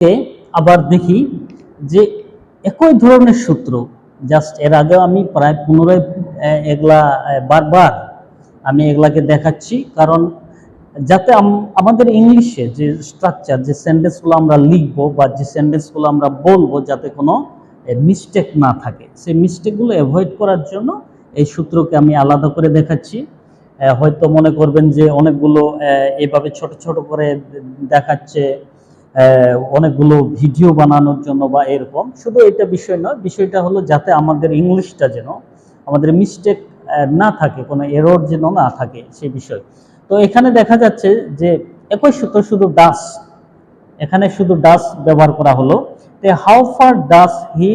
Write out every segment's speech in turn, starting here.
তে আবার দেখি যে একই ধরনের সূত্র জাস্ট এর আগেও আমি প্রায় পুনরায় এগুলা বারবার আমি এগুলাকে দেখাচ্ছি। কারণ যাতে আম- আমাদের ইংলিশে যে স্ট্রাকচার যে সেন্টেন্সগুলো আমরা লিখব বা যে সেন্টেন্সগুলো আমরা বলব যাতে কোনো মিস্টেক না থাকে, সেই মিস্টেকগুলো অ্যাভয়েড করার জন্য এই সূত্রকে আমি আলাদা করে দেখাচ্ছি। হয়তো মনে করবেন যে অনেকগুলো এভাবে ছোট ছোট করে দেখাচ্ছে অনেকগুলো ভিডিও বানানোর জন্য বা এরকম। শুধু এটা বিষয় নয়, বিষয়টা হলো যাতে আমাদের ইংলিশটা যেন, আমাদের মিস্টেক না থাকে, কোনো এরর যেন না থাকে সেই বিষয়। তো এখানে দেখা যাচ্ছে যে একই সূত্র শুধু ডাস এখানে শুধু ডাস ব্যবহার করা হলো। তে how far does he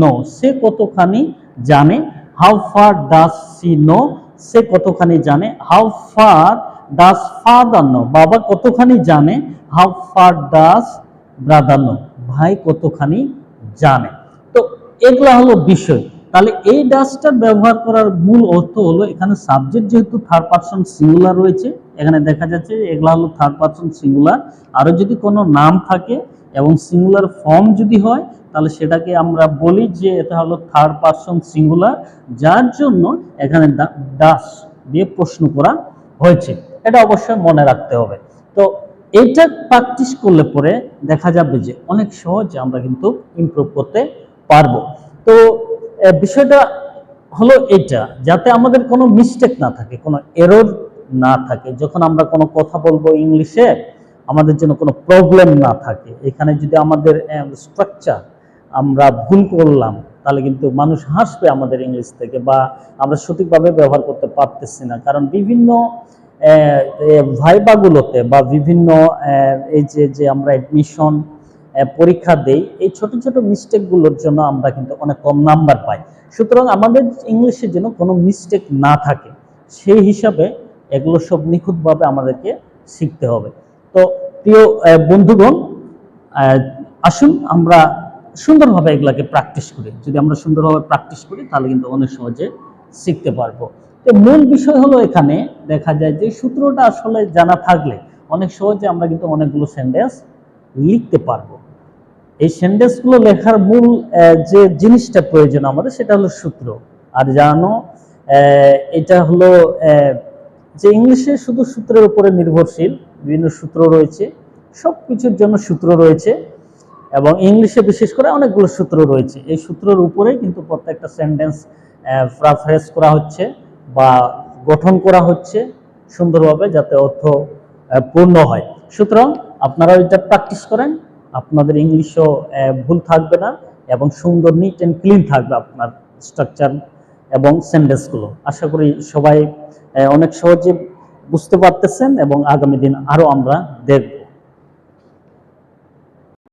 know সে কতখানি জানে? How far does she know সে কতখানি জানে? How far does father know বাবা কতখানি জানে? How far does brother know ভাই কতখানি জানে? তো এগুলা হলো বিষয়। তাহলে এই ডাসটার ব্যবহার করার মূল অর্থ হলো এখানে সাবজেক্ট যেহেতু থার্ড পারসন সিঙ্গুলার রয়েছে, এখানে দেখা যাচ্ছে এগুলা হলো থার্ড পারসন সিঙ্গুলার আরও যদি কোনো নাম থাকে এবং সিঙ্গুলার ফর্ম যদি হয়, তাহলে সেটাকে আমরা বলি যে এটা হলো থার্ড পারসন সিঙ্গুলার যার জন্য এখানে ডাস দিয়ে প্রশ্ন করা হয়েছে। এটা অবশ্যই মনে রাখতে হবে। তো এইটা প্র্যাকটিস করলে পরে দেখা যাবে যে অনেক সহজে আমরা কিন্তু ইমপ্রুভ করতে পারব। তো বিষয়টা হলো এটা যাতে আমাদের কোনো মিস্টেক না থাকে, কোনো এরর না থাকে, যখন আমরা কোনো কথা বলব ইংলিশে, আমাদের জন্য কোনো প্রবলেম না থাকে। এখানে যদি আমাদের স্ট্রাকচার আমরা ভুল করলাম তাহলে কিন্তু মানুষ হাসবে আমাদের ইংলিশ থেকে বা আমরা সঠিকভাবে ব্যবহার করতে পারতেছি না। কারণ বিভিন্ন ভাইবাগুলোতে বা বিভিন্ন এই যে যে আমরা অ্যাডমিশন পরীক্ষা দেই, এই ছোট ছোট মিস্টেকগুলোর জন্য আমরা কিন্তু অনেক কম নাম্বার পাই। সুতরাং আমাদের ইংলিশের জন্য কোনো মিস্টেক না থাকে, সেই হিসাবে এগুলো সব নিখুঁতভাবে আমাদেরকে শিখতে হবে। তো প্রিয় বন্ধুগণ আসুন আমরা সুন্দরভাবে এগুলাকে প্র্যাকটিস করি। যদি আমরা সুন্দরভাবে প্র্যাকটিস করি, তাহলে কিন্তু অনেক সহজে শিখতে পারব। তো মূল বিষয় হলো এখানে দেখা যায় যে সূত্রটা আসলে জানা থাকলে অনেক সহজে আমরা কিন্তু অনেকগুলো সেন্টেন্স লিখতে পারব। এই সেন্টেন্সগুলো লেখার মূল যে জিনিসটা প্রয়োজন আমাদের, সেটা হলো সূত্র। আর জানো এটা হলো যে ইংলিশে শুধু সূত্রের উপরে নির্ভরশীল, বিভিন্ন সূত্র রয়েছে সব কিছুর জন্য সূত্র রয়েছে। এবং ইংলিশে বিশেষ করে অনেকগুলো সূত্র রয়েছে। এই সূত্রের উপরে কিন্তু প্রত্যেকটা সেন্টেন্স প্রাফ্রেস করা হচ্ছে বা গঠন করা হচ্ছে সুন্দরভাবে যাতে অর্থ পূর্ণ হয়। সুতরাং আপনারা এটা প্র্যাকটিস করেন, আপনাদের ইংলিশও ভুল থাকবে না এবং সুন্দর নিট অ্যান্ড ক্লিন থাকবে আপনার স্ট্রাকচার এবং সেন্টেন্সগুলো আশা করি সবাই অনেক সহজে বুঝতে পারতেছেন এবং আগামী দিন আরও আমরা দেখব।